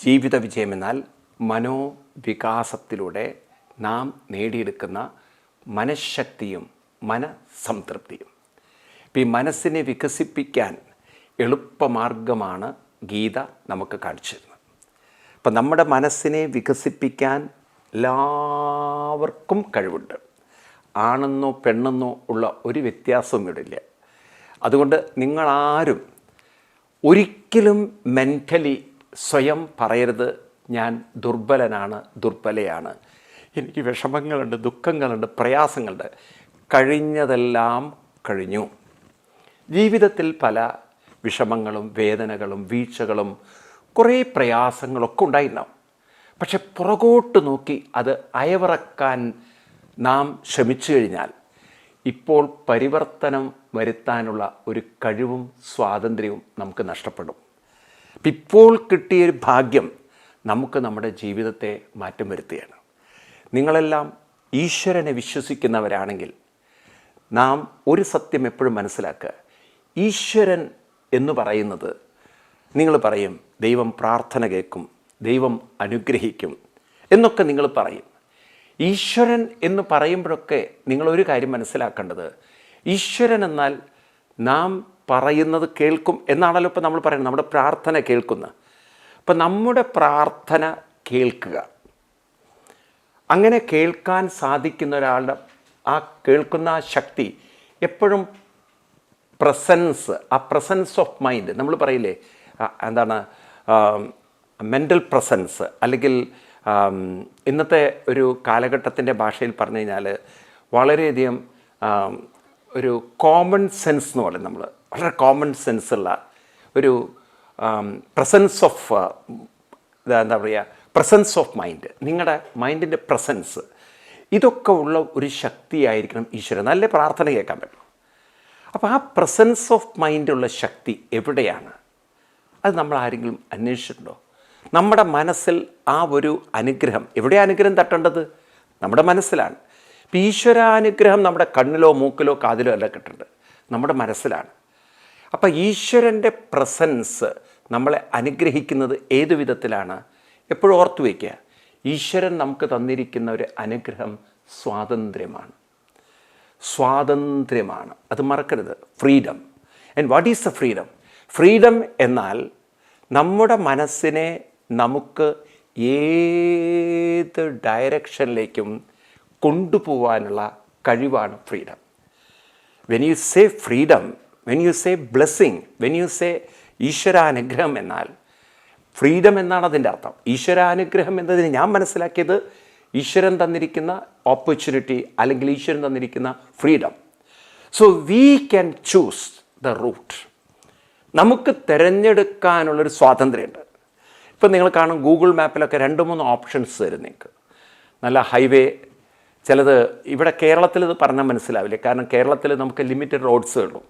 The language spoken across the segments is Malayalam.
ജീവിത വിജയം എന്നാൽ മനോവികാസത്തിലൂടെ നാം നേടിയെടുക്കുന്ന മനഃശക്തിയും മനസംതൃപ്തിയും. ഈ മനസ്സിനെ വികസിപ്പിക്കാൻ എളുപ്പമാർഗമാണ് ഗീത നമുക്ക് കാണിച്ചു തരുന്നത്. അപ്പം നമ്മുടെ മനസ്സിനെ വികസിപ്പിക്കാൻ എല്ലാവർക്കും കഴിവുണ്ട്. ആണെന്നോ പെണ്ണെന്നോ ഉള്ള ഒരു വ്യത്യാസവും ഇവിടെ ഇല്ല അതുകൊണ്ട് നിങ്ങളാരും ഒരിക്കലും മെന്റലി സ്വയം പറയരുത്. ഞാൻ ദുർബലനാണ് ദുർബലയാണ്. എനിക്ക് വിഷമങ്ങളുണ്ട് ദുഃഖങ്ങളുണ്ട് പ്രയാസങ്ങളുണ്ട്. കഴിഞ്ഞതെല്ലാം കഴിഞ്ഞു. ജീവിതത്തിൽ പല വിഷമങ്ങളും വേദനകളും വീഴ്ചകളും കുറേ പ്രയാസങ്ങളൊക്കെ ഉണ്ടായിട്ടുണ്ടാവും പക്ഷെ പുറകോട്ട് നോക്കി അത് അയവിറക്കാൻ നാം ശ്രമിച്ചു കഴിഞ്ഞാൽ ഇപ്പോൾ പരിവർത്തനം വരുത്താനുള്ള ഒരു കഴിവും സ്വാതന്ത്ര്യവും നമുക്ക് നഷ്ടപ്പെടും. ഇപ്പോൾ ഇപ്പോൾ കിട്ടിയൊരു ഭാഗ്യം നമുക്ക് നമ്മുടെ ജീവിതത്തെ മാറ്റം വരുത്തുകയാണ്. നിങ്ങളെല്ലാം ഈശ്വരനെ വിശ്വസിക്കുന്നവരാണെങ്കിൽ നാം ഒരു സത്യം എപ്പോഴും മനസ്സിലാക്കുക. ഈശ്വരൻ എന്ന് പറയുന്നത് നിങ്ങൾ പറയും ദൈവം പ്രാർത്ഥന കേൾക്കും ദൈവം അനുഗ്രഹിക്കും എന്നൊക്കെ നിങ്ങൾ പറയും. ഈശ്വരൻ എന്ന് പറയുമ്പോഴൊക്കെ നിങ്ങൾ ഒരു കാര്യം മനസ്സിലാക്കേണ്ടത്. ഈശ്വരൻ എന്നാൽ നാം പറയുന്നത് കേൾക്കും എന്നാണല്ലോ ഇപ്പോൾ നമ്മൾ പറയുന്നത്. നമ്മുടെ പ്രാർത്ഥന കേൾക്കുന്ന. അപ്പം നമ്മുടെ പ്രാർത്ഥന കേൾക്കുക. അങ്ങനെ കേൾക്കാൻ സാധിക്കുന്ന ഒരാളുടെ ആ കേൾക്കുന്ന ആ ശക്തി എപ്പോഴും പ്രസൻസ് ആ പ്രസൻസ് ഓഫ് മൈൻഡ്. നമ്മൾ പറയില്ലേ എന്താണ് മെന്റൽ പ്രസൻസ് അല്ലെങ്കിൽ ഇന്നത്തെ ഒരു കാലഘട്ടത്തിന്റെ ഭാഷയിൽ പറഞ്ഞു കഴിഞ്ഞാൽ വളരെയധികം ഒരു കോമൺ സെൻസ് എന്ന് പറയും നമ്മൾ വളരെ കോമൺ സെൻസ് ഉള്ള ഒരു പ്രസൻസ് ഓഫ് എന്താ പറയുക പ്രസൻസ് ഓഫ് മൈൻഡ് നിങ്ങളുടെ മൈൻഡിന്റെ പ്രസൻസ് ഇതൊക്കെ ഉള്ള ഒരു ശക്തിയായിരിക്കണം ഈശ്വരൻ. നല്ല പ്രാർത്ഥന കേൾക്കാൻ പറ്റും. അപ്പോൾ ആ പ്രസൻസ് ഓഫ് മൈൻഡുള്ള ശക്തി എവിടെയാണ്? അത് നമ്മൾ ആരെങ്കിലും അന്വേഷിച്ചിട്ടുണ്ടോ? നമ്മുടെ മനസ്സിൽ ആ ഒരു അനുഗ്രഹം. എവിടെ അനുഗ്രഹം തട്ടേണ്ടത്? നമ്മുടെ മനസ്സിലാണ്. ഈശ്വരാനുഗ്രഹം നമ്മുടെ കണ്ണിലോ മൂക്കിലോ കാതിലോ അല്ല കിട്ടേണ്ടത്. നമ്മുടെ മനസ്സിലാണ്. അപ്പം ഈശ്വരന്റെ പ്രസൻസ് നമ്മളെ അനുഗ്രഹിക്കുന്നത് ഏതു വിധത്തിലാണ്? എപ്പോഴും ഓർത്തു വയ്ക്കുക ഈശ്വരൻ നമുക്ക് തന്നിരിക്കുന്ന ഒരു അനുഗ്രഹം സ്വാതന്ത്ര്യമാണ്. സ്വാതന്ത്ര്യമാണ്. അത് മറക്കരുത്. Freedom. And what is the freedom freedom എന്നാൽ നമ്മുടെ മനസ്സിനെ നമുക്ക് ഏത് ഡയറക്ഷനിലേക്കും കൊണ്ടുപോകാനുള്ള കഴിവാണ് freedom when you say freedom when you say blessing when you say ഈശ്വരാനുഗ്രഹം എന്നാൽ ഫ്രീഡം എന്നാണ് അതിന്റെ അർത്ഥം. ഈശ്വരാനുഗ്രഹം എന്നതിന് ഞാൻ മനസ്സിലാക്കിയത് ഈശ്വരൻ തന്നിരിക്കുന്ന ഓപ്പർച്യൂണിറ്റി അല്ലെങ്കിൽ ഈശ്വരൻ തന്നിരിക്കുന്ന freedom so we can choose the route നമുക്ക് തിരഞ്ഞെടുക്കാനുള്ളൊരു സ്വാതന്ത്ര്യമുണ്ട്. ഇപ്പം നിങ്ങൾ കാണും ഗൂഗിൾ മാപ്പിലൊക്കെ രണ്ട് മൂന്ന് ഓപ്ഷൻസ് തരും നിങ്ങൾക്ക്. നല്ല ഹൈവേ ചിലത് ഇവിടെ കേരളത്തിൽ ഇത് പറഞ്ഞാൽ മനസ്സിലാവില്ല. കാരണം കേരളത്തിൽ നമുക്ക് ലിമിറ്റഡ് റോഡ്സ് ഉള്ളൂ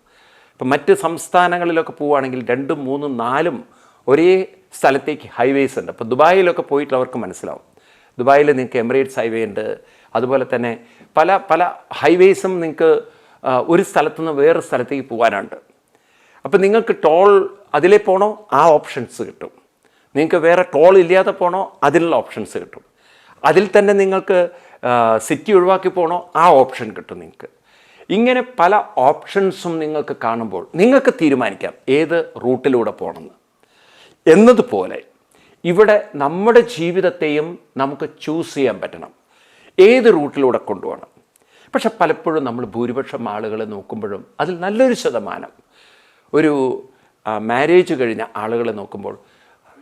ഇപ്പം മറ്റ് സംസ്ഥാനങ്ങളിലൊക്കെ പോവുകയാണെങ്കിൽ രണ്ടും മൂന്നും നാലും ഒരേ സ്ഥലത്തേക്ക് ഹൈവേസ് ഉണ്ട്. അപ്പോൾ ദുബായിലൊക്കെ പോയിട്ടുള്ളവർക്ക് മനസ്സിലാവും. ദുബായിൽ നിങ്ങൾക്ക് എമിറേറ്റ്സ് ഹൈവേ ഉണ്ട്. അതുപോലെ തന്നെ പല പല ഹൈവേസും നിങ്ങൾക്ക് ഒരു സ്ഥലത്തു നിന്ന് വേറൊരു സ്ഥലത്തേക്ക് പോകാനുണ്ട്. അപ്പം നിങ്ങൾക്ക് ടോൾ അതിലേ പോണോ? ആ ഓപ്ഷൻസ് കിട്ടും. നിങ്ങൾക്ക് വേറെ കോൾ ഇല്ലാതെ പോണോ? അതിനുള്ള ഓപ്ഷൻസ് കിട്ടും. അതിൽ തന്നെ നിങ്ങൾക്ക് സിറ്റി ഒഴിവാക്കി പോണോ? ആ ഓപ്ഷൻ കിട്ടും നിങ്ങൾക്ക്. ഇങ്ങനെ പല ഓപ്ഷൻസും നിങ്ങൾക്ക് കാണുമ്പോൾ നിങ്ങൾക്ക് തീരുമാനിക്കാം ഏത് റൂട്ടിലൂടെ പോകണമെന്ന് എന്നതുപോലെ ഇവിടെ നമ്മുടെ ജീവിതത്തെയും നമുക്ക് ചൂസ് ചെയ്യാൻ പറ്റണം. ഏത് റൂട്ടിലൂടെ കൊണ്ടുപോകണം. പക്ഷെ പലപ്പോഴും നമ്മൾ ഭൂരിപക്ഷം ആളുകളെ നോക്കുമ്പോഴും അതിൽ നല്ലൊരു ശതമാനം ഒരു മാരേജ് കഴിഞ്ഞ ആളുകളെ നോക്കുമ്പോൾ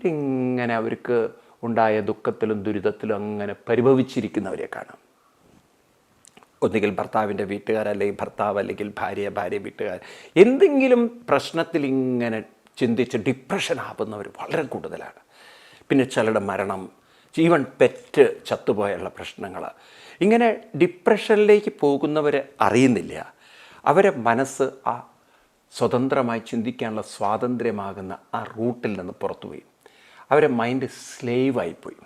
അവരിങ്ങനെ അവർക്ക് ഉണ്ടായ ദുഃഖത്തിലും ദുരിതത്തിലും അങ്ങനെ പരിഭവിച്ചിരിക്കുന്നവരെ കാണാം. ഒന്നുകിൽ ഭർത്താവിന്റെ വീട്ടുകാർ അല്ലെങ്കിൽ ഭർത്താവ് അല്ലെങ്കിൽ ഭാര്യ ഭാര്യ വീട്ടുകാർ. എന്തെങ്കിലും പ്രശ്നത്തിൽ ഇങ്ങനെ ചിന്തിച്ച് ഡിപ്രഷൻ ആവുന്നവർ വളരെ കൂടുതലാണ്. പിന്നെ ചിലരുടെ മരണം ജീവൻ പെറ്റ് ചത്തുപോയുള്ള പ്രശ്നങ്ങൾ. ഇങ്ങനെ ഡിപ്രഷനിലേക്ക് പോകുന്നവർ അറിയുന്നില്ല. അവരെ മനസ്സ് ആ സ്വതന്ത്രമായി ചിന്തിക്കാനുള്ള സ്വാതന്ത്ര്യമാകുന്ന ആ റൂട്ടിൽ നിന്ന് പുറത്തു പുറത്തുപോയി. അവരെ മൈൻഡ് സ്ലേവ് ആയിപ്പോയി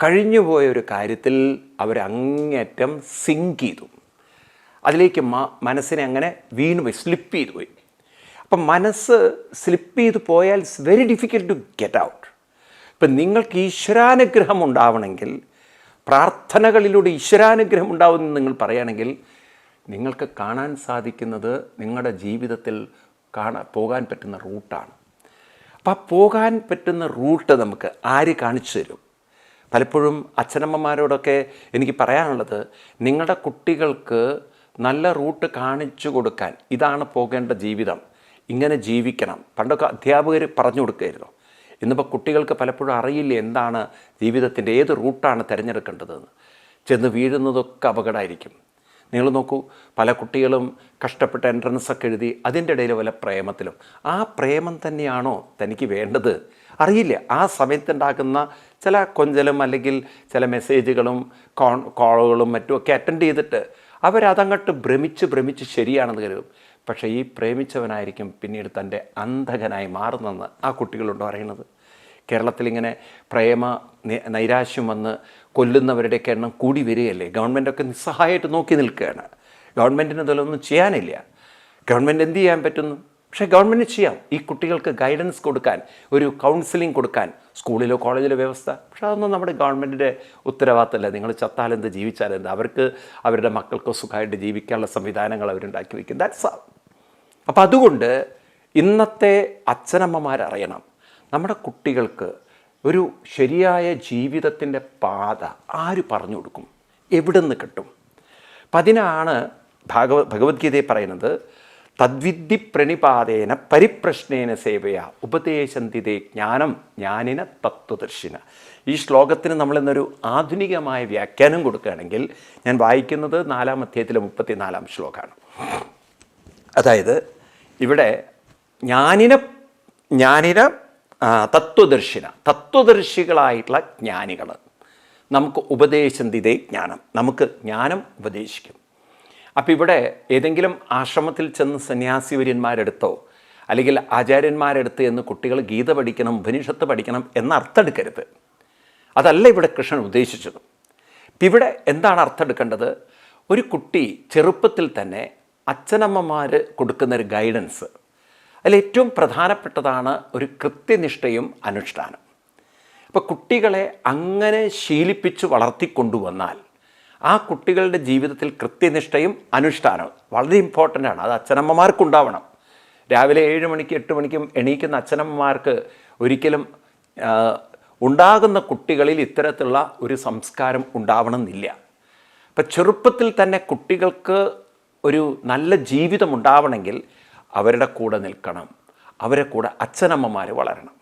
കഴിഞ്ഞു പോയ ഒരു കാര്യത്തിൽ അവരങ്ങേറ്റം സിങ്ക് ചെയ്തു. അതിലേക്ക് മ മനസ്സിനെ അങ്ങനെ വീണുപോയി സ്ലിപ്പ് ചെയ്തു പോയി അപ്പം മനസ്സ് സ്ലിപ്പ് ചെയ്ത് പോയാൽ it's very difficult to get out ഇപ്പം നിങ്ങൾക്ക് ഈശ്വരാനുഗ്രഹം ഉണ്ടാവണമെങ്കിൽ പ്രാർത്ഥനകളിലൂടെ ഈശ്വരാനുഗ്രഹം ഉണ്ടാവുമെന്ന് നിങ്ങൾ പറയുകയാണെങ്കിൽ നിങ്ങൾക്ക് കാണാൻ സാധിക്കുന്നത് നിങ്ങളുടെ ജീവിതത്തിൽ കാണാൻ പോകാൻ പറ്റുന്ന റൂട്ടാണ് അപ്പം പോകാൻ പറ്റുന്ന റൂട്ട് നമുക്ക് ആര് കാണിച്ചു തരും? പലപ്പോഴും അച്ഛനമ്മമാരോടൊക്കെ എനിക്ക് പറയാനുള്ളത് നിങ്ങളുടെ കുട്ടികൾക്ക് നല്ല റൂട്ട് കാണിച്ചു കൊടുക്കാൻ ഇതാണ് പോകേണ്ട ജീവിതം. ഇങ്ങനെ ജീവിക്കണം. പണ്ടൊക്കെ അധ്യാപകർ പറഞ്ഞു കൊടുക്കുമായിരുന്നു ഇന്നിപ്പോൾ കുട്ടികൾക്ക് പലപ്പോഴും അറിയില്ല എന്താണ് ജീവിതത്തിന്റെ ഏത് റൂട്ടാണ് തിരഞ്ഞെടുക്കേണ്ടതെന്ന്? ചെന്ന് വീഴുന്നതൊക്കെ അപകടമായിരിക്കും. നിങ്ങൾ നോക്കൂ പല കുട്ടികളും കഷ്ടപ്പെട്ട് എൻട്രൻസ് ഒക്കെ എഴുതി അതിന്റെ ഇടയിൽ വല്ല പ്രേമത്തിലും. ആ പ്രേമം തന്നെയാണോ തനിക്ക് വേണ്ടത്? അറിയില്ല. ആ സമയത്തുണ്ടാക്കുന്ന ചില കൊഞ്ചലും അല്ലെങ്കിൽ ചില മെസ്സേജുകളും കോൺ കോളുകളും മറ്റുമൊക്കെ അറ്റൻഡ് ചെയ്തിട്ട് അവരതങ്ങോട്ട് ഭ്രമിച്ച് ഭ്രമിച്ച് ശരിയാണെന്ന് കരുതും. പക്ഷേ ഈ പ്രേമിച്ചവനായിരിക്കും പിന്നീട് തന്റെ അന്ധകനായി മാറുന്നതെന്ന് ആ കുട്ടികളുണ്ടോ പറയുന്നത് കേരളത്തിൽ ഇങ്ങനെ പ്രേമ നൈരാശ്യം വന്ന് കൊല്ലുന്നവരുടെയൊക്കെ എണ്ണം കൂടി വരികയല്ലേ? ഗവൺമെന്റൊക്കെ നിസ്സഹായമായിട്ട് നോക്കി നിൽക്കുകയാണ്. ഗവൺമെന്റിന് ഇതിലൊന്നും ചെയ്യാനില്ല. ഗവൺമെന്റ് എന്ത് ചെയ്യാൻ പറ്റുന്നു? പക്ഷേ ഗവൺമെന്റ് ചെയ്യാം. ഈ കുട്ടികൾക്ക് ഗൈഡൻസ് കൊടുക്കാൻ ഒരു കൗൺസിലിംഗ് കൊടുക്കാൻ സ്കൂളിലോ കോളേജിലോ വ്യവസ്ഥ. പക്ഷേ അതൊന്നും നമ്മുടെ ഗവൺമെന്റിന്റെ ഉത്തരവാദിത്തമല്ല. നിങ്ങൾ ചത്താലെന്ത് ജീവിച്ചാലെന്ത് അവർക്ക് അവരുടെ മക്കൾക്കോ സുഖമായിട്ട് ജീവിക്കാനുള്ള സംവിധാനങ്ങൾ അവരുണ്ടാക്കി വയ്ക്കും. ദാറ്റ്സ് ആ അപ്പം അതുകൊണ്ട് ഇന്നത്തെ അച്ഛനമ്മമാരറിയണം. നമ്മുടെ കുട്ടികൾക്ക് ഒരു ശരിയായ ജീവിതത്തിന്റെ പാത ആര് പറഞ്ഞു കൊടുക്കും? എവിടെ നിന്ന് കിട്ടും? അപ്പം അതിനാണ് ഭാഗവ ഭഗവത്ഗീതയെ പറയുന്നത് തദ്വിദ്ധി പ്രണിപാതേന പരിപ്രശ്നേന സേവയ ഉപദേശന്തിതേ ജ്ഞാനം ജ്ഞാനിന തത്വദർശിന. ഈ ശ്ലോകത്തിന് നമ്മളിന്നൊരു ആധുനികമായ വ്യാഖ്യാനം കൊടുക്കുകയാണെങ്കിൽ ഞാൻ വായിക്കുന്നത് നാലാം അധ്യായത്തിലെ മുപ്പത്തിനാലാം ശ്ലോകമാണ്. അതായത് ഇവിടെ ജ്ഞാനിന ജ്ഞാനിന തത്വദർശിന തത്വദർശികളായിട്ടുള്ള ജ്ഞാനികൾ നമുക്ക് ഉപദേശം തിതേ ജ്ഞാനം. നമുക്ക് ജ്ഞാനം ഉപദേശിക്കും. അപ്പോൾ ഇവിടെ ഏതെങ്കിലും ആശ്രമത്തിൽ ചെന്ന് സന്യാസിവര്യന്മാരെടുത്തോ അല്ലെങ്കിൽ ആചാര്യന്മാരെടുത്ത് എന്ന് കുട്ടികൾ ഗീത പഠിക്കണം ഉപനിഷത്ത് പഠിക്കണം എന്ന അർത്ഥം എടുക്കരുത് അതല്ല ഇവിടെ കൃഷ്ണൻ ഉദ്ദേശിച്ചത്. ഇവിടെ എന്താണ് അർത്ഥം എടുക്കേണ്ടത് ഒരു കുട്ടി ചെറുപ്പത്തിൽ തന്നെ അച്ഛനമ്മമാർ കൊടുക്കുന്നൊരു ഗൈഡൻസ് അതിൽ ഏറ്റവും പ്രധാനപ്പെട്ടതാണ് ഒരു കൃത്യനിഷ്ഠയും അനുഷ്ഠാനം. അപ്പോൾ കുട്ടികളെ അങ്ങനെ ശീലിപ്പിച്ച് വളർത്തിക്കൊണ്ടുവന്നാൽ ആ കുട്ടികളുടെ ജീവിതത്തിൽ കൃത്യനിഷ്ഠയും അനുഷ്ഠാനവും വളരെ ഇമ്പോർട്ടന്റ് ആണ്. അത് അച്ഛനമ്മമാർക്കുണ്ടാവണം. രാവിലെ ഏഴ് മണിക്ക് എട്ട് മണിക്കും എണീക്കുന്ന അച്ഛനമ്മമാർക്ക് ഒരിക്കലും ഉണ്ടാകുന്ന കുട്ടികളിൽ ഇത്തരത്തിലുള്ള ഒരു സംസ്കാരം ഉണ്ടാവണമെന്നില്ല. അപ്പം ചെറുപ്പത്തിൽ തന്നെ കുട്ടികൾക്ക് ഒരു നല്ല ജീവിതം ഉണ്ടാവണമെങ്കിൽ അവരുടെ കൂടെ നിൽക്കണം. അവരെ കൂടെ അച്ഛനമ്മമാർ വളരണം.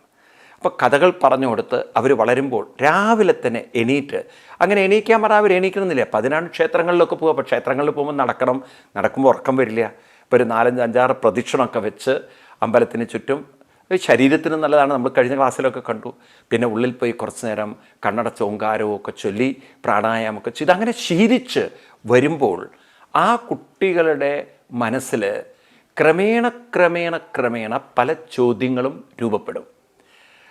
അപ്പോൾ കഥകൾ പറഞ്ഞു കൊടുത്ത് അവർ വളരുമ്പോൾ രാവിലെ തന്നെ എണീറ്റ് അങ്ങനെ എണീക്കാൻ പറഞ്ഞാൽ അവർ എണീക്കണമെന്നില്ല. അപ്പം അതിനാണ് ക്ഷേത്രങ്ങളിലൊക്കെ പോകുക അപ്പോൾ ക്ഷേത്രങ്ങളിൽ പോകുമ്പോൾ നടക്കണം. നടക്കുമ്പോൾ ഉറക്കം വരില്ല. ഇപ്പോൾ ഒരു നാലഞ്ച് അഞ്ചാറ് പ്രദക്ഷിണമൊക്കെ വെച്ച് അമ്പലത്തിന് ചുറ്റും ശരീരത്തിന് നല്ലതാണ്. നമ്മൾ കഴിഞ്ഞ ക്ലാസ്സിലൊക്കെ കണ്ടു. പിന്നെ ഉള്ളിൽ പോയി കുറച്ച് നേരം കണ്ണടച്ച ഓങ്കാരവും ഒക്കെ ചൊല്ലി പ്രാണായാമൊക്കെ ചെയ്ത് അങ്ങനെ ശീലിച്ച് വരുമ്പോൾ ആ കുട്ടികളുടെ മനസ്സിൽ ക്രമേണ ക്രമേണ ക്രമേണ പല ചോദ്യങ്ങളും രൂപപ്പെടും.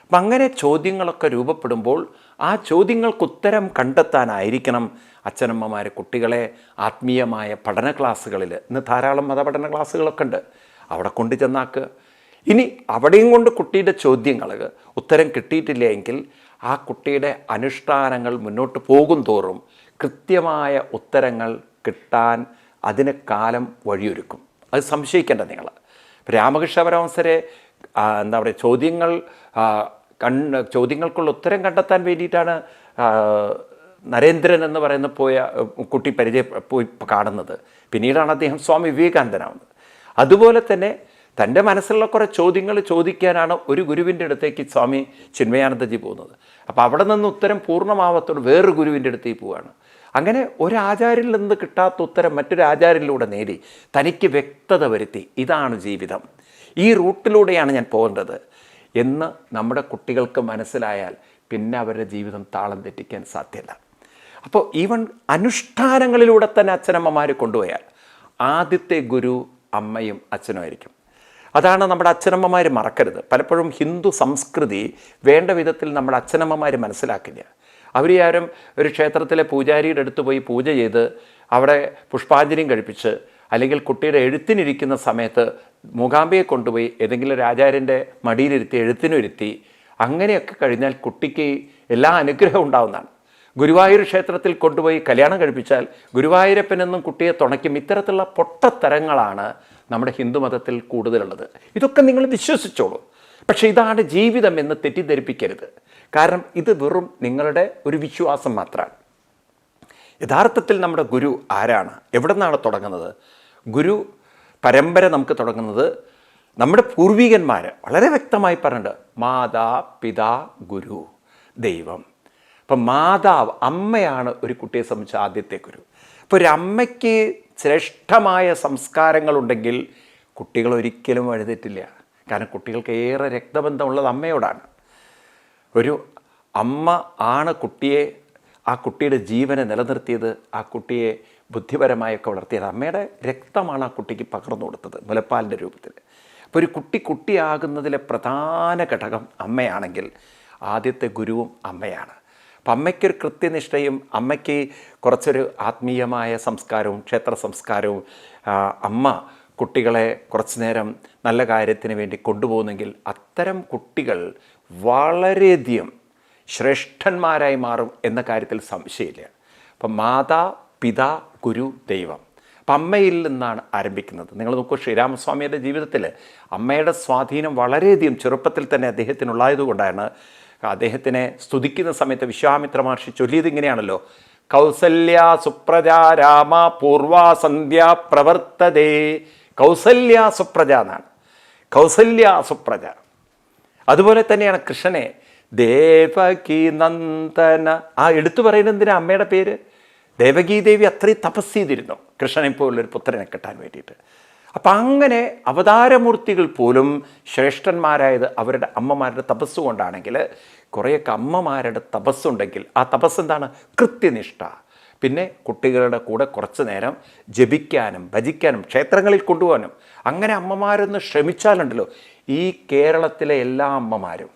അപ്പം അങ്ങനെ ചോദ്യങ്ങളൊക്കെ രൂപപ്പെടുമ്പോൾ ആ ചോദ്യങ്ങൾക്ക് ഉത്തരം കണ്ടെത്താനായിരിക്കണം അച്ഛനമ്മമാർ കുട്ടികളെ ആത്മീയമായ പഠന ക്ലാസ്സുകളിൽ. ഇന്ന് ധാരാളം മതപഠന ക്ലാസ്സുകളൊക്കെ ഉണ്ട്. അവിടെ കൊണ്ട് ചെന്നാക്ക്. ഇനി അവിടെയും കൊണ്ട് കുട്ടിയുടെ ചോദ്യങ്ങൾ ഉത്തരം കിട്ടിയിട്ടില്ലെങ്കിൽ ആ കുട്ടിയുടെ അനുഷ്ഠാനങ്ങൾ മുന്നോട്ട് പോകും തോറും കൃത്യമായ ഉത്തരങ്ങൾ കിട്ടാൻ അതിന് കാലം വഴിയൊരുക്കും. അത് സംശയിക്കേണ്ട നിങ്ങൾ രാമകൃഷ്ണ പരമഹംസരെ എന്താ പറയുക ചോദ്യങ്ങൾ കണ്ണ് ചോദ്യങ്ങൾക്കുള്ള ഉത്തരം കണ്ടെത്താൻ വേണ്ടിയിട്ടാണ് നരേന്ദ്രൻ എന്ന് പറയുന്ന പോയ കുട്ടി പരിചയ പോയി കാണുന്നത്. പിന്നീടാണ് അദ്ദേഹം സ്വാമി വിവേകാനന്ദനാവുന്നത്. അതുപോലെ തന്നെ തന്റെ മനസ്സിലുള്ള കുറേ ചോദ്യങ്ങൾ ചോദിക്കാനാണ് ഒരു ഗുരുവിന്റെ അടുത്തേക്ക് സ്വാമി ചിന്മയാനന്ദജി പോകുന്നത്. അപ്പോൾ അവിടെ നിന്ന് ഉത്തരം പൂർണമാവത്തോട് വേറൊരു ഗുരുവിന്റെ അടുത്തേക്ക് പോവുകയാണ് അങ്ങനെ ഒരാചാര്യനിൽ നിന്ന് കിട്ടാത്ത ഉത്തരം മറ്റൊരു ആചാര്യനിലൂടെ നേടി. തനിക്ക് വ്യക്തത വരുത്തി. ഇതാണ് ജീവിതം. ഈ റൂട്ടിലൂടെയാണ് ഞാൻ പോകേണ്ടത്. എന്ന് നമ്മുടെ കുട്ടികൾക്ക് മനസ്സിലായാൽ പിന്നെ അവരുടെ ജീവിതം താളം തെറ്റിക്കാൻ സാധ്യമല്ല അപ്പോൾ ഈവൻ അനുഷ്ഠാനങ്ങളിലൂടെ തന്നെ അച്ഛനമ്മമാർ കൊണ്ടുപോയാൽ ആദ്യത്തെ ഗുരു അമ്മയും അച്ഛനുമായിരിക്കും അതാണ് നമ്മുടെ അച്ഛനമ്മമാർ മറക്കരുത്. പലപ്പോഴും ഹിന്ദു സംസ്കൃതി വേണ്ട വിധത്തിൽ നമ്മുടെ അച്ഛനമ്മമാർ മനസ്സിലാക്കില്ല. അവർ ആരും ഒരു ക്ഷേത്രത്തിലെ പൂജാരിയുടെ അടുത്ത് പോയി പൂജ ചെയ്ത് അവിടെ പുഷ്പാഞ്ജലിയും കഴിപ്പിച്ച് അല്ലെങ്കിൽ കുട്ടിയുടെ എഴുത്തിനിരിക്കുന്ന സമയത്ത് മൂകാംബിയെ കൊണ്ടുപോയി ഏതെങ്കിലും ഒരു ആചാര്യന്റെ മടിയിലിരുത്തി എഴുത്തിനിരുത്തി അങ്ങനെയൊക്കെ കഴിഞ്ഞാൽ കുട്ടിക്ക് എല്ലാ അനുഗ്രഹവും ഉണ്ടാവുന്നതാണ്. ഗുരുവായൂർ ക്ഷേത്രത്തിൽ കൊണ്ടുപോയി കല്യാണം കഴിപ്പിച്ചാൽ ഗുരുവായൂരപ്പനെന്നും കുട്ടിയെ തുണയ്ക്കും ഇത്തരത്തിലുള്ള പൊട്ടത്തരങ്ങളാണ് നമ്മുടെ ഹിന്ദുമതത്തിൽ കൂടുതലുള്ളത്. ഇതൊക്കെ നിങ്ങൾ വിശ്വസിച്ചോളൂ. പക്ഷേ ഇതാണ് ജീവിതം എന്ന് തെറ്റിദ്ധരിപ്പിക്കരുത്. കാരണം ഇത് വെറും നിങ്ങളുടെ ഒരു വിശ്വാസം മാത്രമാണ്. യഥാർത്ഥത്തിൽ നമ്മുടെ ഗുരു ആരാണ്? എവിടെ നിന്നാണ് തുടങ്ങുന്നത്? ഗുരു പരമ്പര നമുക്ക് തുടങ്ങുന്നത് നമ്മുടെ പൂർവികന്മാർ വളരെ വ്യക്തമായി പറഞ്ഞിട്ടുണ്ട്. മാതാ പിതാ ഗുരു ദൈവം. അപ്പം മാതാവ് അമ്മയാണ് ഒരു കുട്ടിയെ സംബന്ധിച്ച് ആദ്യത്തെ ഗുരു. അപ്പോൾ ഒരു അമ്മയ്ക്ക് ശ്രേഷ്ഠമായ സംസ്കാരങ്ങളുണ്ടെങ്കിൽ കുട്ടികൾ ഒരിക്കലും വഴുതിട്ടില്ല കാരണം കുട്ടികൾക്ക് ഏറെ രക്തബന്ധമുള്ളത് അമ്മയോടാണ്. ഒരു അമ്മ ആണ് കുട്ടിയെ ആ കുട്ടിയുടെ ജീവനെ നിലനിർത്തിയത് ആ കുട്ടിയെ ബുദ്ധിപരമായൊക്കെ വളർത്തിയത്. അമ്മയുടെ രക്തമാണ് ആ കുട്ടിക്ക് പകർന്നു കൊടുത്തത് മുലപ്പാലിന്റെ രൂപത്തിൽ. അപ്പോൾ ഒരു കുട്ടി കുട്ടിയാകുന്നതിലെ പ്രധാന ഘടകം അമ്മയാണെങ്കിൽ ആദ്യത്തെ ഗുരുവും അമ്മയാണ്. അപ്പം അമ്മയ്ക്കൊരു കൃത്യനിഷ്ഠയും അമ്മയ്ക്ക് കുറച്ചൊരു ആത്മീയമായ സംസ്കാരവും ക്ഷേത്ര സംസ്കാരവും അമ്മ കുട്ടികളെ കുറച്ച് നേരം നല്ല കാര്യത്തിന് വേണ്ടി കൊണ്ടുപോകുന്നെങ്കിൽ അത്തരം കുട്ടികൾ വളരെയധികം ശ്രേഷ്ഠന്മാരായി മാറും എന്ന കാര്യത്തിൽ സംശയമില്ല. അപ്പം മാതാ പിതാ ഗുരു ദൈവം. അപ്പം അമ്മയിൽ നിന്നാണ് ആരംഭിക്കുന്നത്. നിങ്ങൾ നോക്കൂ ശ്രീരാമസ്വാമിയുടെ ജീവിതത്തിൽ അമ്മയുടെ സ്വാധീനം വളരെയധികം ചെറുപ്പത്തിൽ തന്നെ അദ്ദേഹത്തിനുള്ളായതുകൊണ്ടാണ് അദ്ദേഹത്തിനെ സ്തുതിക്കുന്ന സമയത്ത് വിശ്വാമിത്ര മഹർഷി ചൊല്ലിയത് ഇങ്ങനെയാണല്ലോ. കൗസല്യ സുപ്രജ രാമ പൂർവാസന്ധ്യ പ്രവർത്തതേ കൗസല്യ സുപ്രജ എന്നാണ്. കൗസല്യ സുപ്രജ. അതുപോലെ തന്നെയാണ് കൃഷ്ണനെ ദേവകി നന്ദന. ആ എടുത്തു പറയുന്നത് എന്തിനാ അമ്മയുടെ പേര്? ദേവകീദേവി അത്രയും തപസ് ചെയ്തിരുന്നു കൃഷ്ണനെ പോലുള്ളൊരു പുത്രനെ കിട്ടാൻ വേണ്ടിയിട്ട്. അപ്പം അങ്ങനെ അവതാരമൂർത്തികൾ പോലും ശ്രേഷ്ഠന്മാരായത് അവരുടെ അമ്മമാരുടെ തപസ് കൊണ്ടാണെങ്കിൽ കുറേയൊക്കെ അമ്മമാരുടെ തപസ്സുണ്ടെങ്കിൽ ആ തപസ് എന്താണ്? കൃത്യനിഷ്ഠ. പിന്നെ കുട്ടികളുടെ കൂടെ കുറച്ച് നേരം ജപിക്കാനും ഭജിക്കാനും ക്ഷേത്രങ്ങളിൽ കൊണ്ടുപോകാനും. അങ്ങനെ അമ്മമാരൊന്ന് ശ്രമിച്ചാലുണ്ടല്ലോ ഈ കേരളത്തിലെ എല്ലാ അമ്മമാരും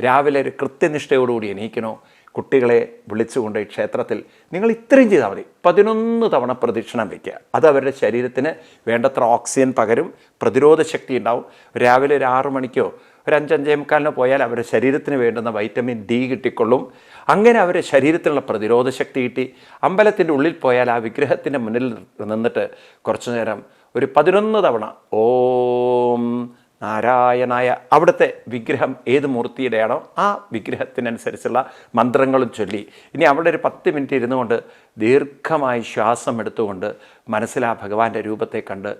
രാവിലെ ഒരു കൃത്യനിഷ്ഠയോടുകൂടി എണീക്കണോ? കുട്ടികളെ വിളിച്ചുകൊണ്ട് ക്ഷേത്രത്തിൽ നിങ്ങൾ ഇത്രയും ചെയ്താൽ മതി. പതിനൊന്ന് തവണ പ്രദക്ഷിണം വയ്ക്കുക അത് അവരുടെ ശരീരത്തിന് വേണ്ടത്ര ഓക്സിജൻ പകരും പ്രതിരോധ ശക്തി ഉണ്ടാവും. രാവിലെ ഒരു ആറു മണിക്കോ ഒരു അഞ്ചഞ്ചേ മുക്കാലിനോ പോയാൽ അവരുടെ ശരീരത്തിന് വേണ്ടുന്ന വൈറ്റമിൻ ഡി കിട്ടിക്കൊള്ളും. അങ്ങനെ അവരെ ശരീരത്തിനുള്ള പ്രതിരോധ ശക്തി കിട്ടി. അമ്പലത്തിന്റെ ഉള്ളിൽ പോയാൽ ആ വിഗ്രഹത്തിന്റെ മുന്നിൽ നിന്നിട്ട് കുറച്ചു നേരം ഒരു പതിനൊന്ന് തവണ ഓം നാരായണായ അവിടുത്തെ വിഗ്രഹം ഏത് മൂർത്തിയുടെയാണോ ആ വിഗ്രഹത്തിനനുസരിച്ചുള്ള മന്ത്രങ്ങളും ചൊല്ലി. ഇനി അവിടെ ഒരു പത്ത് മിനിറ്റ് ഇരുന്നു കൊണ്ട് ദീർഘമായി ശ്വാസം എടുത്തുകൊണ്ട് മനസ്സിലാ ഭഗവാന്റെ രൂപത്തെ കണ്ട്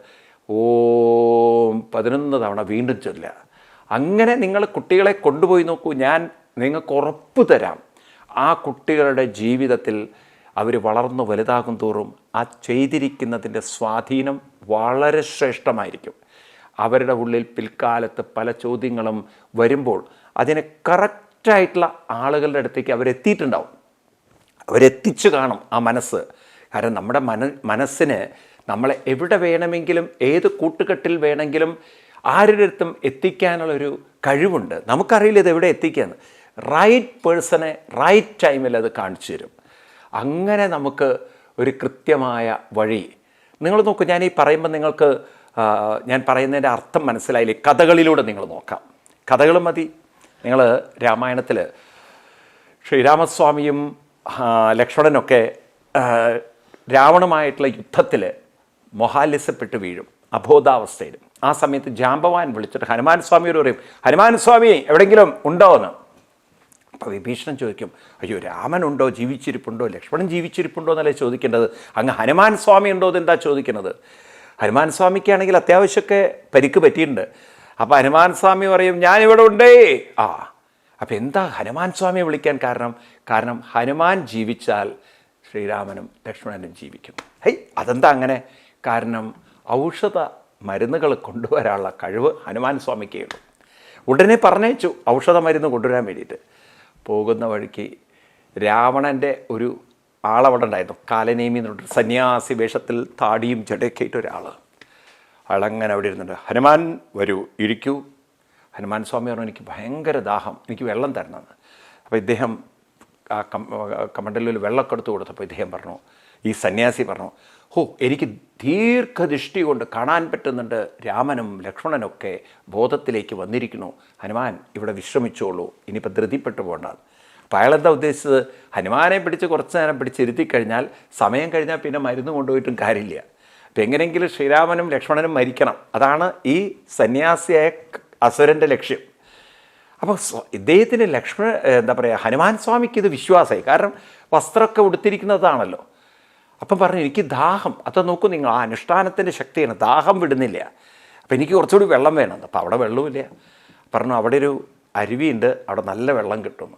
ഓം പതിനൊന്ന് തവണ വീണ്ടും ചൊല്ലുക. അങ്ങനെ നിങ്ങൾ കുട്ടികളെ കൊണ്ടുപോയി നോക്കൂ. ഞാൻ നിങ്ങൾക്ക് ഉറപ്പ് തരാം. ആ കുട്ടികളുടെ ജീവിതത്തിൽ അവർ വളർന്നു വലുതാകും തോറും ആ ചെയ്തിരിക്കുന്നതിന്റെ സ്വാധീനം വളരെ ശ്രേഷ്ഠമായിരിക്കും. അവരുടെ ഉള്ളിൽ പിൽക്കാലത്ത് പല ചോദ്യങ്ങളും വരുമ്പോൾ അതിനെ കറക്റ്റായിട്ടുള്ള ആളുകളുടെ അടുത്തേക്ക് അവരെത്തിയിട്ടുണ്ടാവും. അവരെത്തിച്ചു കാണും ആ മനസ്സ്. കാരണം നമ്മുടെ മന മനസ്സിന് നമ്മളെ എവിടെ വേണമെങ്കിലും ഏത് കൂട്ടുകെട്ടിൽ വേണമെങ്കിലും ആരുടെ അടുത്തും എത്തിക്കാനുള്ളൊരു കഴിവുണ്ട്. നമുക്കറിയില്ല ഇത് എവിടെ എത്തിക്കാന്ന് റൈറ്റ് പേഴ്സണെ റൈറ്റ് ടൈമിൽ അത് കാണിച്ചു തരും. അങ്ങനെ നമുക്ക് ഒരു കൃത്യമായ വഴി നിങ്ങൾ നോക്കൂ ഞാൻ ഈ പറയുമ്പോൾ നിങ്ങൾക്ക് ഞാൻ പറയുന്നതിന്റെ അർത്ഥം മനസ്സിലായില്ലേ? കഥകളിലൂടെ നിങ്ങൾ നോക്കാം. കഥകൾ മതി. നിങ്ങൾ രാമായണത്തിൽ ശ്രീരാമസ്വാമിയും ലക്ഷ്മണനൊക്കെ രാവണുമായിട്ടുള്ള യുദ്ധത്തിൽ മൊഹാലിസപ്പെട്ട് വീഴും അബോധാവസ്ഥയിലും. ആ സമയത്ത് ജാമ്പവാൻ വിളിച്ചിട്ട് ഹനുമാൻ സ്വാമിയോട് പറയും ഹനുമാൻ സ്വാമി എവിടെയെങ്കിലും ഉണ്ടോ എന്ന്? അപ്പോൾ വിഭീഷണൻ ചോദിക്കും അയ്യോ രാമനുണ്ടോ? ജീവിച്ചിരിപ്പുണ്ടോ? ലക്ഷ്മണൻ ജീവിച്ചിരിപ്പുണ്ടോ എന്നല്ലേ ചോദിക്കേണ്ടത്? അങ്ങ് ഹനുമാൻ സ്വാമി ഉണ്ടോ എന്നെന്താ ചോദിക്കുന്നത് ഹനുമാൻ സ്വാമിക്കാണെങ്കിൽ അത്യാവശ്യമൊക്കെ പരിക്ക് പറ്റിയിട്ടുണ്ട്. അപ്പോൾ ഹനുമാൻ സ്വാമി പറയും ഞാനിവിടെ ഉണ്ടേ. ആ അപ്പോൾ എന്താ ഹനുമാൻ സ്വാമിയെ വിളിക്കാൻ കാരണം? കാരണം ഹനുമാൻ ജീവിച്ചാൽ ശ്രീരാമനും ലക്ഷ്മണനും ജീവിക്കും ഹൈ അതെന്താ അങ്ങനെ? കാരണം ഔഷധ മരുന്നുകൾ കൊണ്ടുവരാനുള്ള കഴിവ് ഹനുമാൻ സ്വാമിക്കേ ഉള്ളൂ. ഉടനെ പറഞ്ഞേച്ചു ഔഷധ മരുന്ന് കൊണ്ടുവരാൻ വേണ്ടിയിട്ട്. പോകുന്ന വഴിക്ക് രാവണന്റെ ഒരു ആളവിടെ ഉണ്ടായിരുന്നു കാലനേമി എന്ന് പറഞ്ഞിട്ട് സന്യാസി വേഷത്തിൽ താടിയും ജടയൊക്കെ ആയിട്ട് ഒരാൾ അയാളങ്ങനെ അവിടെ ഇരുന്നുണ്ട് ഹനുമാൻ വരൂ ഇരിക്കൂ. ഹനുമാൻ സ്വാമി പറഞ്ഞു എനിക്ക് ഭയങ്കര ദാഹം എനിക്ക് വെള്ളം തരണമെന്ന് അപ്പോൾ ഇദ്ദേഹം ആ കം കമണ്ടലിൽ വെള്ളമൊക്കെ എടുത്ത് കൊടുത്തപ്പോൾ ഇദ്ദേഹം പറഞ്ഞു ഈ സന്യാസി പറഞ്ഞു ഹോ എനിക്ക് ദീർഘദൃഷ്ടി കൊണ്ട് കാണാൻ പറ്റുന്നുണ്ട് രാമനും ലക്ഷ്മണനൊക്കെ ബോധത്തിലേക്ക് വന്നിരിക്കുന്നു. ഹനുമാൻ ഇവിടെ വിശ്രമിച്ചോളൂ ഇനിയിപ്പോൾ ധൃതിപ്പെട്ടു പോകേണ്ടത് അപ്പോൾ അയാളെന്താ ഉദ്ദേശിച്ചത്? ഹനുമാനെ പിടിച്ച് കുറച്ച് നേരം പിടിച്ചിരുത്തി കഴിഞ്ഞാൽ സമയം കഴിഞ്ഞാൽ പിന്നെ മരുന്ന് കൊണ്ടുപോയിട്ടും കാര്യമില്ല. അപ്പം എങ്ങനെയെങ്കിലും ശ്രീരാമനും ലക്ഷ്മണനും മരിക്കണം. അതാണ് ഈ സന്യാസിയായ അസുരന്റെ ലക്ഷ്യം. അപ്പോൾ ഇദ്ദേഹത്തിന് ലക്ഷ്മണ എന്താ പറയുക ഹനുമാൻ സ്വാമിക്ക് ഇത് വിശ്വാസമായി. കാരണം വസ്ത്രമൊക്കെ ഉടുത്തിരിക്കുന്നതാണല്ലോ. അപ്പം പറഞ്ഞു എനിക്ക് ദാഹം. അത് നോക്കൂ നിങ്ങൾ ആ അനുഷ്ഠാനത്തിന്റെ ശക്തിയാണ്. ദാഹം വിടുന്നില്ല. അപ്പം എനിക്ക് കുറച്ചുകൂടി വെള്ളം വേണം. അപ്പോൾ അവിടെ വെള്ളമില്ല പറഞ്ഞു അവിടെ ഒരു അരുവിയുണ്ട്. അവിടെ നല്ല വെള്ളം കിട്ടും.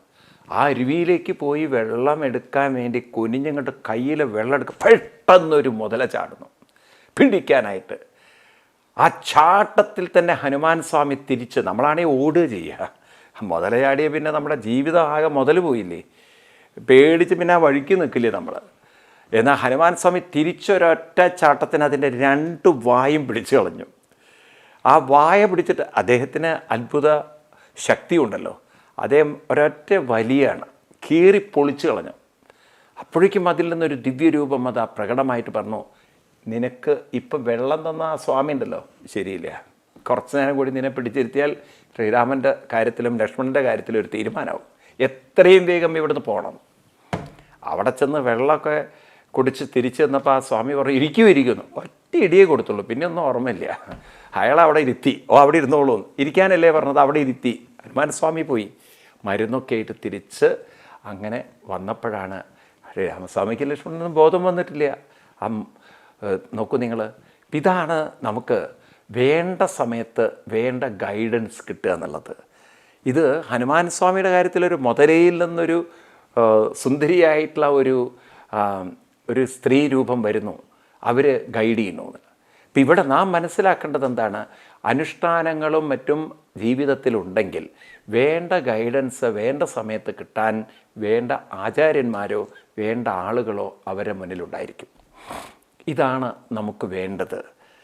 ആ അരുവിയിലേക്ക് പോയി വെള്ളം എടുക്കാൻ വേണ്ടി കുനിഞ്ഞങ്ങോട്ട് കയ്യിൽ വെള്ളം എടുക്കുക പെട്ടെന്നൊരു മുതല ചാടുന്നു. പിടിക്കാനായിട്ട്. ആ ചാട്ടത്തിൽ തന്നെ ഹനുമാൻ സ്വാമി തിരിച്ച് നമ്മളാണെങ്കിൽ ഓടുക ചെയ്യുക. മുതലയാടിയ പിന്നെ നമ്മുടെ ജീവിതം ആകെ മുതൽ പോയില്ലേ? പേടിച്ച് പിന്നെ ആ വഴിക്ക് നിൽക്കില്ലേ നമ്മൾ എന്നാൽ ഹനുമാൻ സ്വാമി തിരിച്ചൊരൊറ്റ ചാട്ടത്തിന് അതിന്റെ രണ്ട് വായും പിടിച്ചു കളഞ്ഞു. ആ വായ പിടിച്ചിട്ട് അദ്ദേഹത്തിന് അത്ഭുത ശക്തി ഉണ്ടല്ലോ അദ്ദേഹം ഒരൊറ്റ വലിയാണ് കീറി പൊളിച്ചു കളഞ്ഞു. അപ്പോഴേക്കും അതിൽ നിന്നൊരു ദിവ്യരൂപം അത് പ്രകടമായിട്ട് പറഞ്ഞു നിനക്ക് ഇപ്പം വെള്ളം തന്ന ആ സ്വാമി ഉണ്ടല്ലോ ശരിയില്ല. കുറച്ച് നേരം കൂടി നിന്നെ പിടിച്ചിരുത്തിയാൽ ശ്രീരാമന്റെ കാര്യത്തിലും ലക്ഷ്മണന്റെ കാര്യത്തിലും ഒരു തീരുമാനമാവും. എത്രയും വേഗം ഇവിടുന്ന് പോകണം. അവിടെ ചെന്ന് വെള്ളമൊക്കെ കുടിച്ച് തിരിച്ചു ചെന്നപ്പോൾ ആ സ്വാമി പറഞ്ഞു ഇരിക്കും ഇരിക്കുന്നു. ഒറ്റ ഇടിയേ കൊടുത്തുള്ളൂ. പിന്നെ ഒന്നും ഓർമ്മയില്ല. അയാൾ അവിടെ ഇരുത്തി. ഓ അവിടെ ഇരുന്നോളൂ. ഇരിക്കാനല്ലേ? പറഞ്ഞത്. അവിടെ ഇരുത്തി. ഹനുമാൻ സ്വാമി പോയി. മരുന്നൊക്കെ ആയിട്ട് തിരിച്ച് അങ്ങനെ വന്നപ്പോഴാണ് രാമസ്വാമിക്ക് ലക്ഷ്മണനൊന്നും ബോധം വന്നിട്ടില്ല. ആ നോക്കൂ നിങ്ങൾ ഇതാണ് നമുക്ക് വേണ്ട സമയത്ത് വേണ്ട ഗൈഡൻസ് കിട്ടുക എന്നുള്ളത്. ഇത് ഹനുമാൻ സ്വാമിയുടെ കാര്യത്തിലൊരു മുതലയിൽ നിന്നൊരു സുന്ദരിയായിട്ടുള്ള ഒരു ഒരു സ്ത്രീ രൂപം വരുന്നു അവർ ഗൈഡ് ചെയ്യുന്നു. അപ്പം ഇവിടെ നാം മനസ്സിലാക്കേണ്ടത് എന്താണ്? അനുഷ്ഠാനങ്ങളും മറ്റും ജീവിതത്തിലുണ്ടെങ്കിൽ വേണ്ട ഗൈഡൻസ് വേണ്ട സമയത്ത് കിട്ടാൻ വേണ്ട ആചാര്യന്മാരോ വേണ്ട ആളുകളോ അവരെ മുന്നിലുണ്ടായിരിക്കും. ഇതാണ് നമുക്ക് വേണ്ടത്.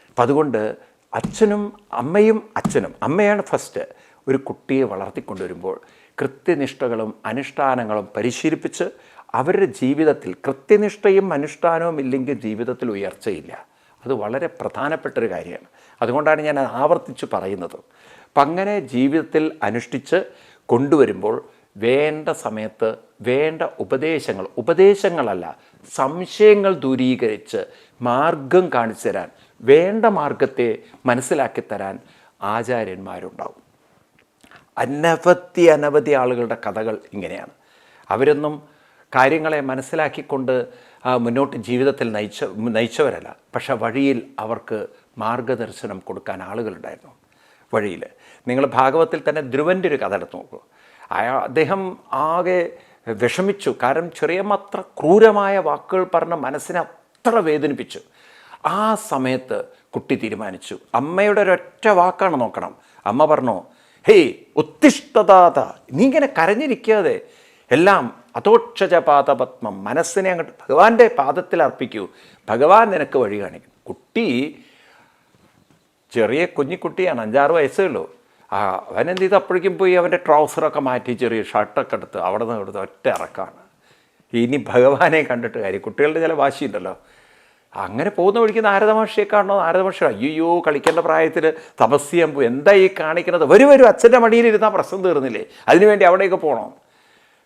അപ്പം അതുകൊണ്ട് അച്ഛനും അമ്മയും അച്ഛനും അമ്മയാണ് ഫസ്റ്റ് ഒരു കുട്ടിയെ വളർത്തിക്കൊണ്ടുവരുമ്പോൾ കൃത്യനിഷ്ഠകളും അനുഷ്ഠാനങ്ങളും പരിശീലിപ്പിച്ച് അവരുടെ ജീവിതത്തിൽ കൃത്യനിഷ്ഠയും അനുഷ്ഠാനവും ഇല്ലെങ്കിൽ ജീവിതത്തിൽ ഉയർച്ചയില്ല. അത് വളരെ പ്രധാനപ്പെട്ടൊരു കാര്യമാണ്. അതുകൊണ്ടാണ് ഞാൻ ആവർത്തിച്ച് പറയുന്നത്. അപ്പം അങ്ങനെ ജീവിതത്തിൽ അനുഷ്ഠിച്ച് കൊണ്ടുവരുമ്പോൾ വേണ്ട സമയത്ത് വേണ്ട ഉപദേശങ്ങൾ ഉപദേശങ്ങളല്ല സംശയങ്ങൾ ദൂരീകരിച്ച് മാർഗം കാണിച്ചു തരാൻ വേണ്ട മാർഗത്തെ മനസ്സിലാക്കി തരാൻ ആചാര്യന്മാരുണ്ടാവും. അനവധി അനവധി ആളുകളുടെ കഥകൾ ഇങ്ങനെയാണ്. അവരൊന്നും കാര്യങ്ങളെ മനസ്സിലാക്കിക്കൊണ്ട് മുന്നോട്ട് ജീവിതത്തിൽ നയിച്ച നയിച്ചവരല്ല. പക്ഷേ വഴിയിൽ അവർക്ക് മാർഗദർശനം കൊടുക്കാൻ ആളുകളുണ്ടായിരുന്നു വഴിയിൽ. നിങ്ങൾ ഭാഗവത്തിൽ തന്നെ ധ്രുവന്റെ ഒരു കഥ എടുത്ത് നോക്കൂ. അദ്ദേഹം ആകെ വിഷമിച്ചു. കാരണം ചെറിയ മാത്ര ക്രൂരമായ വാക്കുകൾ പറഞ്ഞ മനസ്സിനെ അത്ര വേദനിപ്പിച്ചു. ആ സമയത്ത് കുട്ടി തീരുമാനിച്ചു. അമ്മയുടെ ഒരൊറ്റ വാക്കാണ് നോക്കണം. അമ്മ പറഞ്ഞു ഹേയ് ഉത്തിഷ്ഠതാത നീ ഇങ്ങനെ കരഞ്ഞിരിക്കാതെ. എല്ലാം അതോക്ഷജ പാദപത്മം മനസ്സിനെ അങ്ങോട്ട് ഭഗവാന്റെ പാദത്തിൽ അർപ്പിക്കൂ. ഭഗവാൻ നിനക്ക് വഴി കാണിക്കും. കുട്ടി ചെറിയ കുഞ്ഞിക്കുട്ടിയാണ് അഞ്ചാറ് വയസ്സേ ഉള്ളൂ. ആ അവൻ എന്ത് ചെയ്ത് അപ്പോഴേക്കും പോയി അവന്റെ ട്രൗസറൊക്കെ മാറ്റി ചെറിയ ഷർട്ടൊക്കെ എടുത്ത് അവിടെ നിന്ന് എടുത്ത് ഒറ്റ ഇറക്കാണ്. ഇനി ഭഗവാനെ കണ്ടിട്ട് കാര്യം കുട്ടികളുടെ ചില വാശിയുണ്ടല്ലോ. അങ്ങനെ പോകുന്ന വഴിക്ക് നാരദമഹർഷിയെ കാണണോ? നാരദമഹർഷി അയ്യോ കളിക്കേണ്ട പ്രായത്തിൽ തപസ്യം എന്താ ഈ കാണിക്കുന്നത്? വരും വരും അച്ഛന്റെ മടിയിലിരുന്നാൽ പ്രശ്നം തീർന്നില്ലേ? അതിനുവേണ്ടി അവിടെയൊക്കെ പോകണോ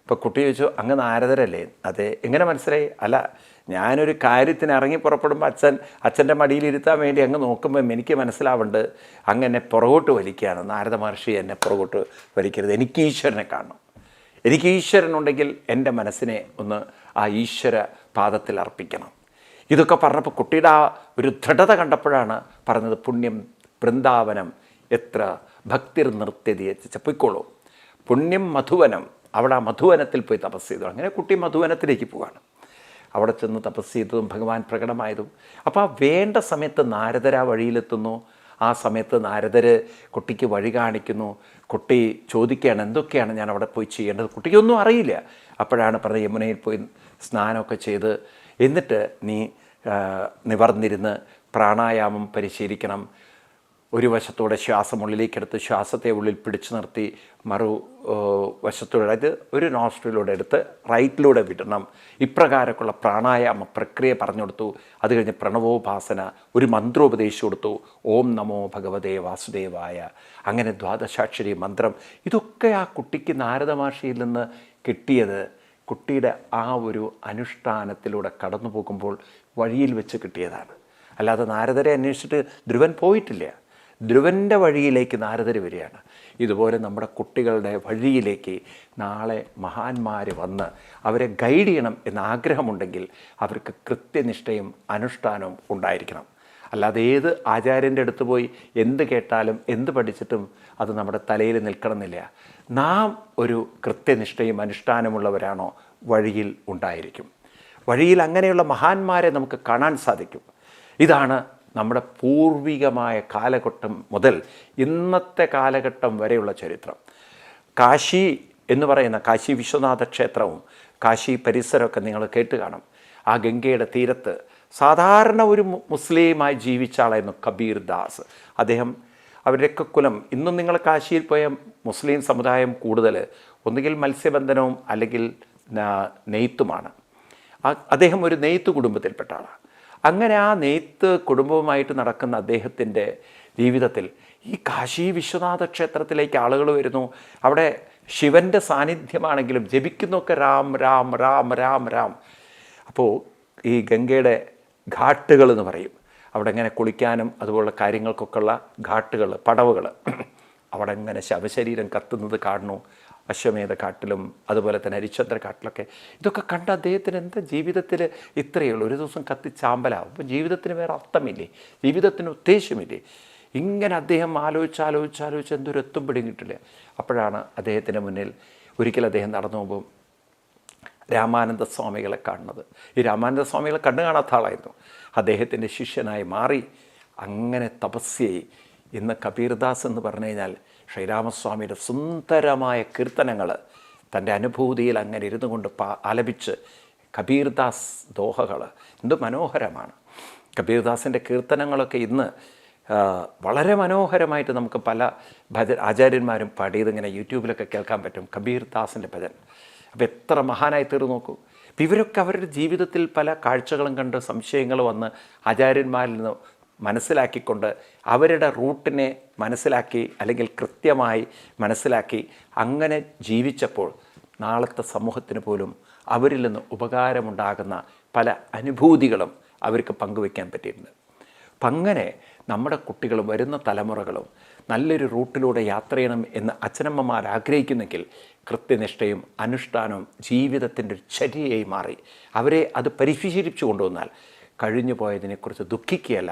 ഇപ്പോൾ കുട്ടി ചോദിച്ചു അങ്ങ് നാരദരല്ലേ? അതെ. എങ്ങനെ മനസ്സിലായി? അല്ല ഞാനൊരു കാര്യത്തിന് ഇറങ്ങി പുറപ്പെടുമ്പോൾ അച്ഛൻ അച്ഛന്റെ മടിയിലിരുത്താൻ വേണ്ടി അങ്ങ് നോക്കുമ്പോൾ എനിക്ക് മനസ്സിലാവുണ്ട് അങ്ങ് എന്നെ പുറകോട്ട് വലിക്കുകയാണ്. നാരദ മഹർഷി എന്നെ പുറകോട്ട് വലിക്കരുത്. എനിക്ക് ഈശ്വരനെ കാണണം. എനിക്ക് ഈശ്വരനുണ്ടെങ്കിൽ എന്റെ മനസ്സിനെ ഒന്ന് ആ ഈശ്വര പാദത്തിൽ അർപ്പിക്കണം. ഇതൊക്കെ പറഞ്ഞപ്പോൾ കുട്ടിയുടെ ആ ഒരു ദൃഢത കണ്ടപ്പോഴാണ് പറഞ്ഞത് പുണ്യം വൃന്ദാവനം എത്ര ഭക്തിർ നൃത്യതി പൊയ്ക്കോളൂ. പുണ്യം മധുവനം അവിടെ ആ മധുവനത്തിൽ പോയി തപസ് ചെയ്തു. അങ്ങനെ കുട്ടി മധുവനത്തിലേക്ക് പോവാണ്. അവിടെ ചെന്ന് തപസ് ചെയ്തതും ഭഗവാൻ പ്രകടമായതും. അപ്പോൾ ആ വേണ്ട സമയത്ത് നാരദർ ആ വഴിയിലെത്തുന്നു. ആ സമയത്ത് നാരദർ കുട്ടിക്ക് വഴി കാണിക്കുന്നു. കുട്ടി ചോദിക്കുകയാണ് എന്തൊക്കെയാണ് ഞാൻ അവിടെ പോയി ചെയ്യേണ്ടത്? കുട്ടിക്കൊന്നും അറിയില്ല. അപ്പോഴാണ് പറഞ്ഞ യമുനയിൽ പോയി സ്നാനമൊക്കെ ചെയ്ത് എന്നിട്ട് നീ നിവർന്നിരുന്ന് പ്രാണായാമം പരിശീലിക്കണം. ഒരു വശത്തോടെ ശ്വാസം ഉള്ളിലേക്കെടുത്ത് ശ്വാസത്തെ ഉള്ളിൽ പിടിച്ചു നിർത്തി മറു വശത്തോടെ അതായത് ഒരു നോസ്ട്രിലൂടെ എടുത്ത് റൈറ്റിലൂടെ വിടണം. ഇപ്രകാരമൊക്കെയുള്ള പ്രാണായാമ പ്രക്രിയ പറഞ്ഞു കൊടുത്തു. അത് കഴിഞ്ഞ് പ്രണവോപാസന ഒരു മന്ത്രോപദേശിച്ചു കൊടുത്തു. ഓം നമോ ഭഗവതേ വാസുദേവായ. അങ്ങനെ ദ്വാദശാക്ഷരി മന്ത്രം. ഇതൊക്കെ ആ കുട്ടിക്ക് നാരദമാഷയിൽ നിന്ന് കിട്ടിയത് കുട്ടിയുടെ ആ ഒരു അനുഷ്ഠാനത്തിലൂടെ കടന്നു പോകുമ്പോൾ വഴിയിൽ വെച്ച് കിട്ടിയതാണ്. അല്ലാതെ നാരദരെ അന്വേഷിച്ചിട്ട് ധ്രുവൻ പോയിട്ടില്ല. ധ്രുവന്റെ വഴിയിലേക്ക് നാരദർ വരികയാണ്. ഇതുപോലെ നമ്മുടെ കുട്ടികളുടെ വഴിയിലേക്ക് നാളെ മഹാന്മാർ വന്ന് അവരെ ഗൈഡ് ചെയ്യണം എന്ന ആഗ്രഹമുണ്ടെങ്കിൽ അവർക്ക് കൃത്യനിഷ്ഠയും അനുഷ്ഠാനവും ഉണ്ടായിരിക്കണം. അല്ലാതെ ഏത് ആചാര്യന്റെ അടുത്ത് പോയി എന്ത് കേട്ടാലും എന്ത് പഠിച്ചിട്ടും അത് നമ്മുടെ തലയിൽ നിൽക്കണമെന്നില്ല. നാം ഒരു കൃത്യനിഷ്ഠയും അനുഷ്ഠാനമുള്ളവരാണോ? വഴിയിൽ ഉണ്ടായിരിക്കും. വഴിയിൽ അങ്ങനെയുള്ള മഹാന്മാരെ നമുക്ക് കാണാൻ സാധിക്കും. ഇതാണ് നമ്മുടെ പൂർവികമായ കാലഘട്ടം മുതൽ ഇന്നത്തെ കാലഘട്ടം വരെയുള്ള ചരിത്രം. കാശി എന്ന് പറയുന്ന കാശി വിശ്വനാഥ ക്ഷേത്രവും കാശി പരിസരമൊക്കെ നിങ്ങൾ കേട്ട് കാണും. ആ ഗംഗയുടെ തീരത്ത് സാധാരണ ഒരു മുസ്ലിമായി ജീവിച്ച ആളായിരുന്നു കബീർ ദാസ്. അദ്ദേഹം അവരുടെയൊക്കെ കുലം ഇന്നും നിങ്ങൾ കാശിയിൽ പോയ മുസ്ലിം സമുദായം കൂടുതൽ ഒന്നുകിൽ മത്സ്യബന്ധനവും അല്ലെങ്കിൽ നെയ്ത്തുമാണ്. അദ്ദേഹം ഒരു നെയ്ത്ത് കുടുംബത്തിൽപ്പെട്ട ആളാണ്. അങ്ങനെ ആ നെയ്ത്ത് കുടുംബവുമായിട്ട് നടക്കുന്ന അദ്ദേഹത്തിന്റെ ജീവിതത്തിൽ ഈ കാശി വിശ്വനാഥ ക്ഷേത്രത്തിലേക്ക് ആളുകൾ വരുന്നു. അവിടെ ശിവന്റെ സാന്നിധ്യമാണെങ്കിലും ജപിക്കുന്നൊക്കെ രാം രാം രാം രാം രാം. അപ്പോൾ ഈ ഗംഗയുടെ ഘാട്ടുകൾ എന്ന് പറയും. അവിടെ ഇങ്ങനെ കുളിക്കാനും അതുപോലുള്ള കാര്യങ്ങൾക്കൊക്കെയുള്ള ഘാട്ടുകൾ പടവുകൾ. അവിടെ ഇങ്ങനെ ശവശരീരം കത്തുന്നത് കാണുന്നു. അശ്വമേധ കാട്ടിലും അതുപോലെ തന്നെ ഹരിശ്ചന്ദ്ര കാട്ടിലൊക്കെ ഇതൊക്കെ കണ്ട അദ്ദേഹത്തിന് എന്താ ജീവിതത്തിൽ ഇത്രയേ ഉള്ളൂ. ഒരു ദിവസം കത്തി അപ്പം ജീവിതത്തിന് വേറെ അർത്ഥമില്ലേ? ജീവിതത്തിന് ഉദ്ദേശമില്ലേ? ഇങ്ങനെ അദ്ദേഹം ആലോചിച്ച് ആലോചിച്ച് ആലോചിച്ച് എന്തൊരു എത്തും കിട്ടില്ല അപ്പോഴാണ് അദ്ദേഹത്തിന്റെ മുന്നിൽ ഒരിക്കൽ അദ്ദേഹം നടന്നു പോകുമ്പോൾ രാമാനന്ദ സ്വാമികളെ കാണുന്നത്. ഈ രാമാനന്ദ സ്വാമികളെ കണ്ടു കാണാത്ത ആളായിരുന്നു. അദ്ദേഹത്തിന്റെ ശിഷ്യനായി മാറി അങ്ങനെ തപസ്യയായി. ഇന്ന് കബീർദാസ് എന്ന് പറഞ്ഞു കഴിഞ്ഞാൽ ശ്രീരാമസ്വാമിയുടെ സുന്ദരമായ കീർത്തനങ്ങൾ തന്റെ അനുഭൂതിയിൽ അങ്ങനെ ഇരുന്നു കൊണ്ട് പാ ആലപിച്ച് കബീർദാസ് ദോഹകൾ എന്ത് മനോഹരമാണ്. കബീർദാസിന്റെ കീർത്തനങ്ങളൊക്കെ ഇന്ന് വളരെ മനോഹരമായിട്ട് നമുക്ക് പല ഭജ ആചാര്യന്മാരും പാടിയത് ഇങ്ങനെ യൂട്യൂബിലൊക്കെ കേൾക്കാൻ പറ്റും. കബീർദാസിന്റെ ഭജൻ. അപ്പോൾ എത്ര മഹാനായി തീർന്നു നോക്കൂ. ഇവരൊക്കെ അവരുടെ ജീവിതത്തിൽ പല കാഴ്ചകളും കണ്ട് സംശയങ്ങൾ വന്ന് ആചാര്യന്മാരിൽ നിന്ന് മനസ്സിലാക്കിക്കൊണ്ട് അവരുടെ റൂട്ടിനെ മനസ്സിലാക്കി അല്ലെങ്കിൽ കൃത്യമായി മനസ്സിലാക്കി അങ്ങനെ ജീവിച്ചപ്പോൾ നാളത്തെ സമൂഹത്തിന് പോലും അവരിൽ നിന്ന് ഉപകാരമുണ്ടാകുന്ന പല അനുഭൂതികളും അവർക്ക് പങ്കുവയ്ക്കാൻ പറ്റിയിട്ടുണ്ട് അപ്പം അങ്ങനെ നമ്മുടെ കുട്ടികളും വരുന്ന തലമുറകളും നല്ലൊരു റൂട്ടിലൂടെ യാത്ര ചെയ്യണം എന്ന് അച്ഛനമ്മമാർ ആഗ്രഹിക്കുന്നെങ്കിൽ കൃത്യനിഷ്ഠയും അനുഷ്ഠാനവും ജീവിതത്തിന്റെ ഒരു ചര്യയായി മാറി. അവരെ അത് പരിശീലിപ്പിച്ചു കൊണ്ടുവന്നാൽ കഴിഞ്ഞു പോയതിനെക്കുറിച്ച് ദുഃഖിക്കുകയല്ല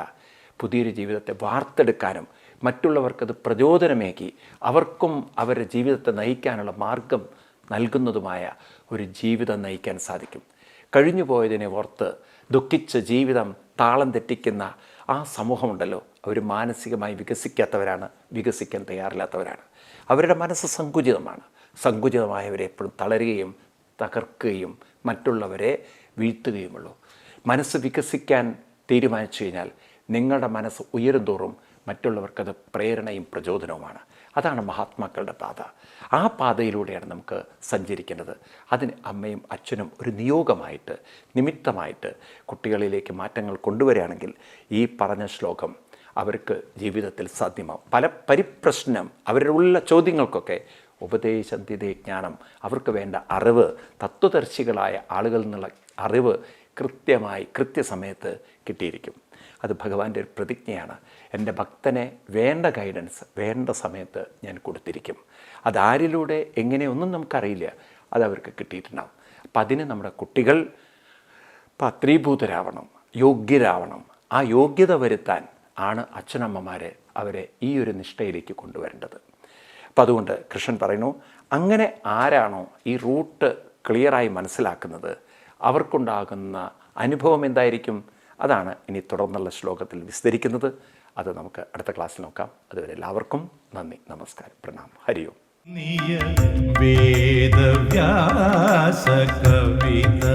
പുതിയൊരു ജീവിതത്തെ വാർത്തെടുക്കാനും മറ്റുള്ളവർക്കത് പ്രചോദനമേകി അവർക്കും അവരുടെ ജീവിതത്തെ നയിക്കാനുള്ള മാർഗം നൽകുന്നതുമായ ഒരു ജീവിതം നയിക്കാൻ സാധിക്കും. കഴിഞ്ഞു പോയതിനെ ഓർത്ത് ദുഃഖിച്ച ജീവിതം താളം തെറ്റിക്കുന്ന ആ സമൂഹമുണ്ടല്ലോ. അവർ മാനസികമായി വികസിക്കാത്തവരാണ് വികസിക്കാൻ തയ്യാറില്ലാത്തവരാണ്. അവരുടെ മനസ്സ് സങ്കുചിതമാണ്. സങ്കുചിതമായവരെ എപ്പോഴും തളരുകയും തകർക്കുകയും മറ്റുള്ളവരെ വീഴ്ത്തുകയുമുള്ളൂ. മനസ്സ് വികസിക്കാൻ തീരുമാനിച്ചു കഴിഞ്ഞാൽ നിങ്ങളുടെ മനസ്സ് ഉയരും തോറും മറ്റുള്ളവർക്കത് പ്രേരണയും പ്രചോദനവുമാണ്. അതാണ് മഹാത്മാക്കളുടെ പാത. ആ പാതയിലൂടെയാണ് നമുക്ക് സഞ്ചരിക്കേണ്ടത്. അതിന് അമ്മയും അച്ഛനും ഒരു നിയോഗമായിട്ട് നിമിത്തമായിട്ട് കുട്ടികളിലേക്ക് മാറ്റങ്ങൾ കൊണ്ടുവരികയാണെങ്കിൽ ഈ പറഞ്ഞ ശ്ലോകം അവർക്ക് ജീവിതത്തിൽ സാധ്യമാവും. പല പരിപ്രശ്നം അവരുടെ ഉള്ള ചോദ്യങ്ങൾക്കൊക്കെ ഉപദേശന്തിതേ ജ്ഞാനം അവർക്ക് വേണ്ട അറിവ് തത്വദർശികളായ ആളുകളിൽ നിന്നുള്ള അറിവ് കൃത്യമായി കൃത്യസമയത്ത് കിട്ടിയിരിക്കും. അത് ഭഗവാന്റെ ഒരു പ്രതിജ്ഞയാണ്. എന്റെ ഭക്തനെ വേണ്ട ഗൈഡൻസ് വേണ്ട സമയത്ത് ഞാൻ കൊടുത്തിരിക്കും. അതാരിലൂടെ എങ്ങനെയൊന്നും നമുക്കറിയില്ല. അത് അവർക്ക് കിട്ടിയിട്ടുണ്ടാവും. അപ്പം അതിന് നമ്മുടെ കുട്ടികൾ പത്രീഭൂതരാവണം യോഗ്യരാവണം. ആ യോഗ്യത വരുത്താൻ ആണ് അച്ഛനമ്മമാരെ അവരെ ഈ ഒരു നിഷ്ഠയിലേക്ക് കൊണ്ടുവരേണ്ടത്. അപ്പം അതുകൊണ്ട് കൃഷ്ണൻ പറയുന്നു അങ്ങനെ ആരാണോ ഈ റൂട്ട് ക്ലിയറായി മനസ്സിലാക്കുന്നത് അവർക്കുണ്ടാകുന്ന അനുഭവം എന്തായിരിക്കും? അതാണ് ഇനി തുടർന്നുള്ള ശ്ലോകത്തിൽ വിസ്തരിക്കുന്നത്. അത് നമുക്ക് അടുത്ത ക്ലാസ്സിൽ നോക്കാം. അതുവരെ എല്ലാവർക്കും നന്ദി നമസ്കാരം പ്രണാം ഹരിയോ വേദവ്യാസ കവിത.